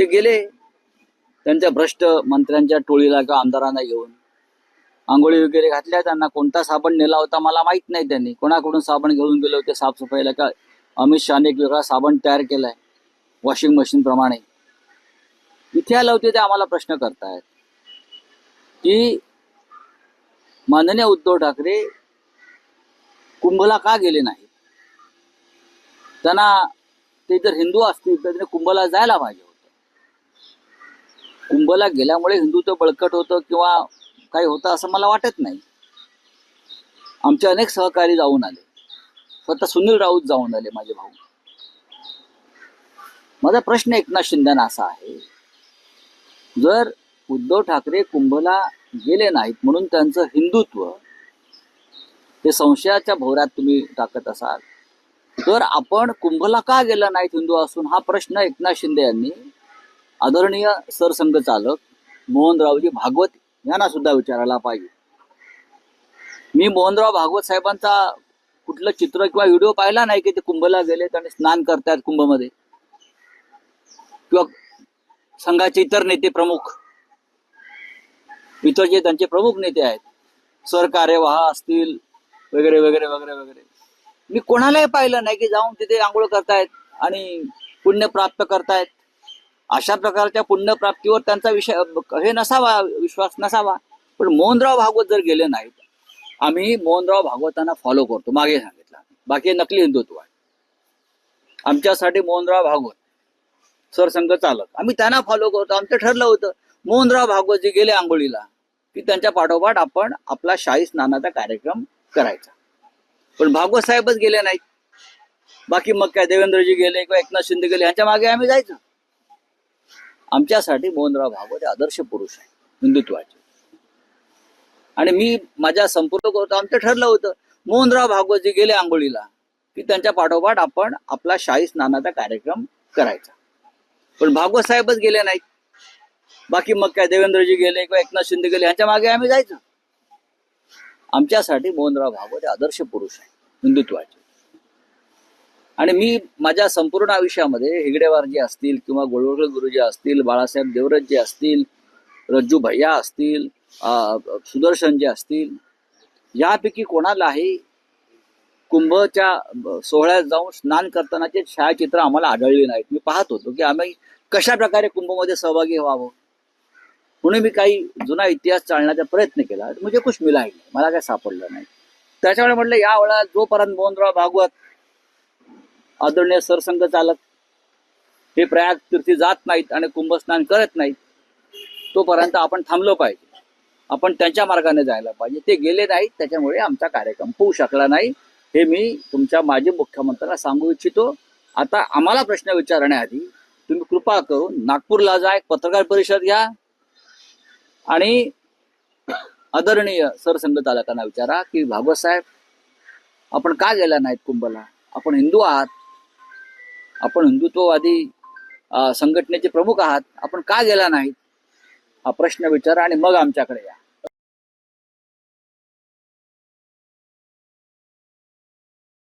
ते गेले. त्यांच्या भ्रष्ट मंत्र्यांच्या टोळीला किंवा आमदारांना घेऊन आंघोळी वगैरे घातल्या. त्यांना कोणता साबण नेला होता मला माहीत नाही त्यांनी. कोणाकडून साबण घेऊन गेले होते साफसफाईला? का अमित शहाने एक वेगळा साबण तयार केलाय वॉशिंग मशीन प्रमाणे. इथे आलं होते ते आम्हाला प्रश्न करतायत. की माननीय उद्धव ठाकरे कुंभला का गेले नाही त्यांना ते जर हिंदू असतील तर त्यांनी कुंभला जायला पाहिजे कुंभला गेल्यामुळे हिंदुत्व बळकट होतं किंवा काही होतं असं मला वाटत नाही. आमचे अनेक सहकारी जाऊन आले. स्वतः सुनील राऊत जाऊन आले माझे भाऊ. माझा प्रश्न एकनाथ शिंदेना असा आहे जर उद्धव ठाकरे कुंभला गेले नाहीत म्हणून त्यांचं हिंदुत्व हे संशयाच्या भोवऱ्यात तुम्ही टाकत असाल तर आपण कुंभला का गेला नाहीत हिंदू असून? हा प्रश्न एकनाथ शिंदे यांनी आदरणीय सरसंघचालक मोहनरावजी भागवत यांना सुद्धा विचारायला पाहिजे. मी मोहनराव भागवत साहेबांचा कुठलं चित्र किंवा व्हिडिओ पाहिला नाही की ते कुंभला गेले आणि स्नान करतायत कुंभमध्ये? किंवा संघाचे इतर नेते प्रमुख इतर जे त्यांचे प्रमुख नेते आहेत सरकार्यवाह असतील वगैरे वगैरे वगैरे वगैरे. मी कोणालाही पाहिलं नाही की जाऊन तिथे आंघोळ करतायत आणि पुण्य प्राप्त करतायत. अशा प्रकारच्या पुण्यप्राप्तीवर त्यांचा विषय हे नसावा विश्वास नसावा. पण मोहनराव भागवत जर गेले नाहीत आम्ही मोहनराव भागवतांना फॉलो करतो. मागे सांगितलं. बाकी नकली हिंदुत्व आहे. आमच्यासाठी मोहनराव भागवत सरसंघ चालक. आम्ही त्यांना फॉलो करतो. आमचं ठरलं होतं. मोहनराव भागवत जे गेले आंघोळीला की त्यांच्या पाठोपाठ आपण आपला शाही स्नानाचा कार्यक्रम करायचा. पण भागवत साहेबच गेले नाहीत. बाकी मग काय देवेंद्रजी गेले किंवा एकनाथ शिंदे गेले ह्यांच्या मागे आम्ही जायचं. आमच्यासाठी मोहनराव भागवत हे आदर्श पुरुष आहे हिंदुत्वाचे. आणि मी माझ्या संपूर्ण करतो आमचं ठरलं होतं. मोहनराव भागवतजी गेले आंघोळीला की त्यांच्या पाठोपाठ आपण आपला शाही स्नानाचा कार्यक्रम करायचा. पण भागवत साहेबच गेले नाहीत. बाकी मग काय देवेंद्रजी गेले किंवा एकनाथ शिंदे गेले यांच्या मागे आम्ही जायचो. आमच्यासाठी मोहनराव भागवत हे आदर्श पुरुष आहे हिंदुत्वाचे. आणि मी माझ्या संपूर्ण आयुष्यामध्ये हेगडेवार जे असतील किंवा गोळवळकर गुरुजी असतील बाळासाहेब देवरज जे असतील रज्जू भैया असतील सुदर्शन जे असतील यापैकी कोणालाही कुंभच्या सोहळ्यात जाऊन स्नान करतानाचे छायाचित्र आम्हाला आढळले नाहीत. मी पाहत होतो की आम्ही कशा प्रकारे कुंभमध्ये सहभागी व्हावं? म्हणून मी काही जुना इतिहास चालण्याचा प्रयत्न केला. म्हणजे कुछ मिला नाही. मला काय सापडलं नाही. त्याच्यामुळे म्हटलं या वेळा जोपर्यंत मोहनराव भागवत आदरणीय सरसंघ चालक हे प्रयाग तीर्थी जात नाहीत आणि कुंभस्नान करत नाहीत तोपर्यंत आपण थांबलो पाहिजे. आपण त्यांच्या मार्गाने जायला पाहिजे. ते गेले नाहीत त्याच्यामुळे आमचा कार्यक्रम होऊ शकला नाही. हे मी तुमच्या माजी मुख्यमंत्र्यांना सांगू इच्छितो. आता आम्हाला प्रश्न विचारण्याआधी तुम्ही कृपा करून नागपूरला जा एक पत्रकार परिषद घ्या. आणि आदरणीय सरसंघ चालकांना विचारा की भागवत साहेब आपण का गेला नाहीत कुंभला? आपण हिंदू आहात. आपण हिंदुत्ववादी संघटनेचे प्रमुख आहात आपण का गेला नाहीत? हा प्रश्न विचारा आणि मग आमच्याकडे या.